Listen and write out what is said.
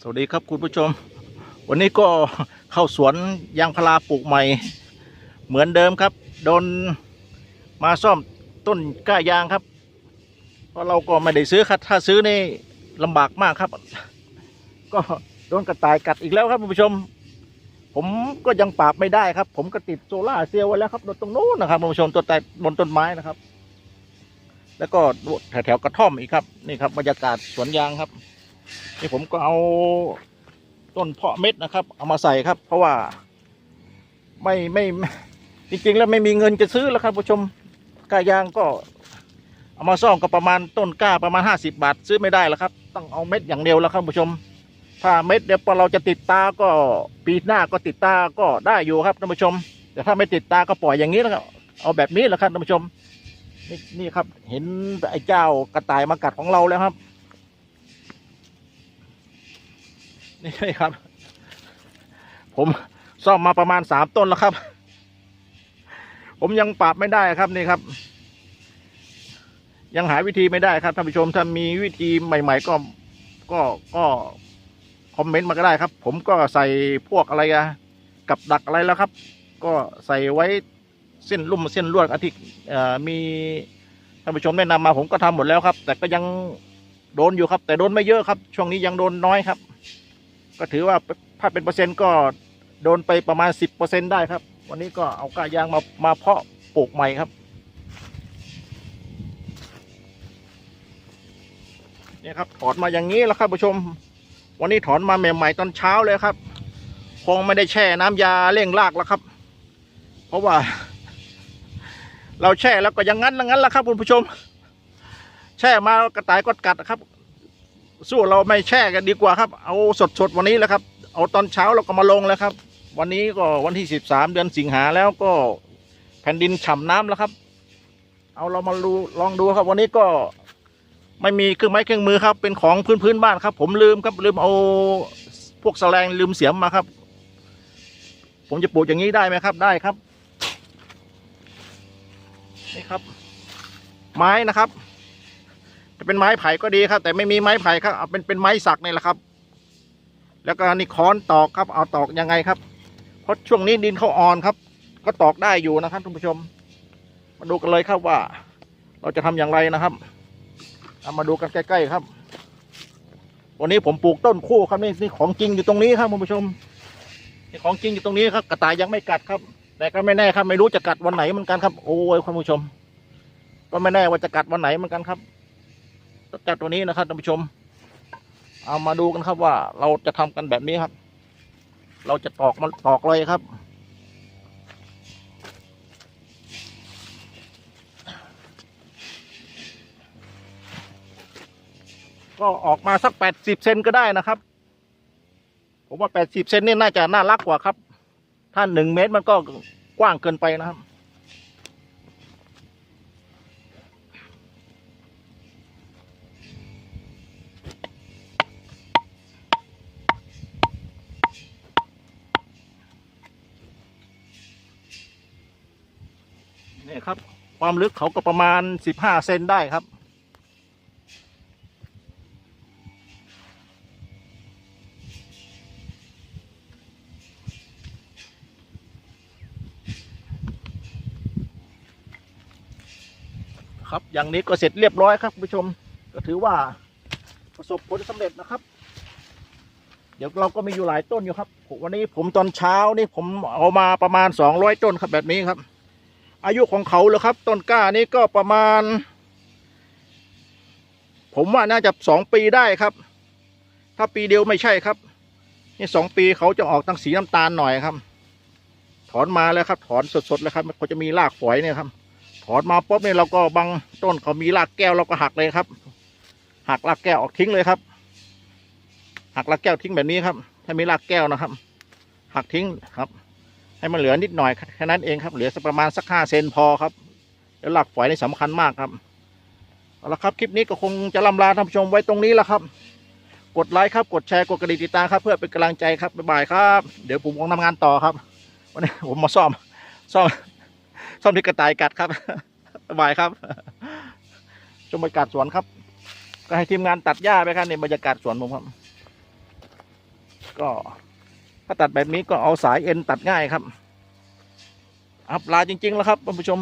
สวัสดีครับคุณผู้ชม วันนี้ก็เข้าสวนยางพาราปลูกใหม่ เหมือนเดิมครับ โดนมาซ่อมต้นก้ายางครับ เพราะเราก็ไม่ได้ซื้อครับถ้าซื้อนี่ลำบากมากครับ ก็โดนกระต่ายกัดอีกแล้วครับคุณผู้ชม ผมก็ยังปราบไม่ได้ครับ ผมก็ติดโซล่าเซลล์ไว้แล้วครับตรงนู้นนะครับคุณผู้ชมต้นแต่บนต้นไม้นะครับ แล้วก็แถวๆกระท่อมอีกครับ นี่ครับบรรยากาศสวนยางครับ นี่ผมก็เอาต้นเพาะเม็ดนะครับ เอามาใส่ครับ เพราะว่าไม่ไม่จริงๆแล้วไม่มีเงินจะซื้อแล้วครับผู้ชมกายางก็เอามาซ่อมก็ประมาณต้นกล้าประมาณห้าสิบาท ซื้อไม่ได้แล้วครับ ต้องเอาเม็ดอย่างเดียวแล้วครับผู้ชม ถ้าเม็ดเดี๋ยวพอเราจะติดตาก็ปีหน้าก็ติดตาก็ได้อยู่ครับท่านผู้ชม แต่ถ้าไม่ติดตาก็ปล่อยอย่างนี้แล้วครับเอาแบบนี้แหละครับท่านผู้ชมนี่นี่ครับ เห็นไอ้เจ้ากระต่ายมากัดของเราแล้วครับ นี่ครับ ผมซ่อมมาประมาณสามต้นแล้วครับ ผมยังปรับไม่ได้ครับนี่ครับ ยังหาวิธีไม่ได้ครับท่านผู้ชมถ้ามีวิธีใหม่ ๆ ก็ก็ก็คอมเมนต์มาก็ได้ครับ ผมก็ใส่พวกอะไรอะกับดักอะไรแล้วครับ ก็ใส่ไว้เส้นลุ่มเส้นลวดอาทิเอ่อมีท่านผู้ชมแนะนำมาผมก็ทำหมดแล้วครับ แต่ก็ยังโดนอยู่ครับ แต่โดนไม่เยอะครับ ช่วงนี้ยังโดนน้อยครับ ก็ถือว่าถ้าเป็นเปอร์เซ็นต์ก็โดนไปประมาณสิบเปอร์เซ็นได้ครับ วันนี้ก็เอากายางมามาเพาะปลูกใหม่ครับเนี่ยครับถอนมาอย่างนี้แล้วครับผู้ชม วันนี้ถอนมาใหม่ๆตอนเช้าเลยครับ คงไม่ได้แช่น้ำยาเร่งรากแล้วครับ เพราะว่า เราแช่แล้วก็ยังงั้นยังงั้นแหละครับคุณผู้ชม แช่มากระต่ายก็กัดนะครับ สู้เราไม่แช่กันดีกว่าครับ เอาสดๆวันนี้แหละครับ เอาตอนเช้าเราก็มาลงแล้วครับ วันนี้ก็วันที่สิบสามเดือนสิงหาแล้วก็แผ่นดินฉ่ำน้ำแล้วครับ เอาเรามาดูลองดูครับ วันนี้ก็ไม่มีเครื่องไม้เครื่องมือครับ เป็นของพื้นพื้นบ้านครับ ผมลืมครับลืมเอาพวกแสลงลืมเสียมมาครับ ผมจะปลูกอย่างนี้ได้ไหมครับได้ครับนี่ครับ ไม้นะครับ จะเป็นไม้ไผ่ก็ดีครับ แต่ไม่มีไม้ไผ่ครับเอาเป็นเป็นไม้สักนี่แหละครับ แล้วก็นี่ค้อนตอกครับ เอาตอกยังไงครับเพราะช่วงนี้ดินเขาอ่อนครับ ก็ตอกได้อยู่นะครับท่านผู้ชม มาดูกันเลยครับว่า เราจะทำอย่างไรนะครับเอามาดูกันใกล้ๆครับ วันนี้ผมปลูกต้นคู่ครับนี่นี่ของจริงอยู่ตรงนี้ครับท่านผู้ชมนี่ของจริงอยู่ตรงนี้ครับ กระต่ายยังไม่กัดครับ แต่ก็ไม่แน่ครับ ไม่รู้จะกัดวันไหนเหมือนกันครับ โอ้ยคุณผู้ชม ก็ไม่แน่ว่าจะกัดวันไหนเหมือนกันครับ จับตัวนี้นะครับท่านผู้ชม เอามาดูกันครับว่าเราจะทำกันแบบนี้ครับ เราจะตอกมันตอกเลยครับก็ออกมาสักแปดสิบเซนก็ได้นะครับ ผมว่าแปดสิบเซนนี่น่าจะน่ารักกว่าครับ ถ้าหนึ่งเมตรมันก็กว้างเกินไปนะครับ นี่ครับ ความลึกเขาก็ประมาณสิบห้าเซนได้ครับ ครับอย่างนี้ก็เสร็จเรียบร้อยครับผู้ชมก็ถือว่าประสบผลสำเร็จนะครับ เดี๋ยวเราก็มีอยู่หลายต้นอยู่ครับวันนี้ผมตอนเช้านี่ผมเอามาประมาณสองร้อยต้นครับแบบนี้ครับ อายุของเขาเลยครับ ต้นกล้านี่ก็ประมาณ ผมว่าน่าจะสองปีได้ครับ ถ้าปีเดียวไม่ใช่ครับ นี่สองปีเขาจะออกตั้งสีน้ำตาลหน่อยครับ ถอนมาแล้วครับ ถอนสดๆเลยครับเขาจะมีรากฝอยเนี่ยครับ ถอนมาปุ๊บเนี่ยเราก็บางต้นเขามีรากแก้วเราก็หักเลยครับ หักรากแก้วออกทิ้งเลยครับ หักรากแก้วทิ้งแบบนี้ครับ ถ้ามีรากแก้วนะครับ หักทิ้งครับ ให้มันเหลือนิดหน่อยแค่นั้นเองครับ เหลือสักประมาณสักห้าเซนพอครับแล้วหลักฝอยนี่สำคัญมากครับเอาละครับคลิปนี้ก็คงจะลำลาท่านผู้ชมไว้ตรงนี้แหละครับ กดไลค์ครับกดแชร์กดกระดิ่งติดตามครับ เพื่อเป็นกำลังใจครับบ๊ายบายครับ เดี๋ยวผมคงทำงานต่อครับวันนี้ผมมาซ่อมซ่อมซ่อมที่กระต่ายกัดครับบ๊ายบายครับ ชมบรรยากาศสวนครับ ก็ให้ทีมงานตัดหญ้าไปครับในบรรยากาศสวนผมครับ ก็ ถ้าตัดแบบนี้ก็เอาสายเอ็นตัดง่ายครับ อับลาจริงๆแล้วครับท่านผู้ชม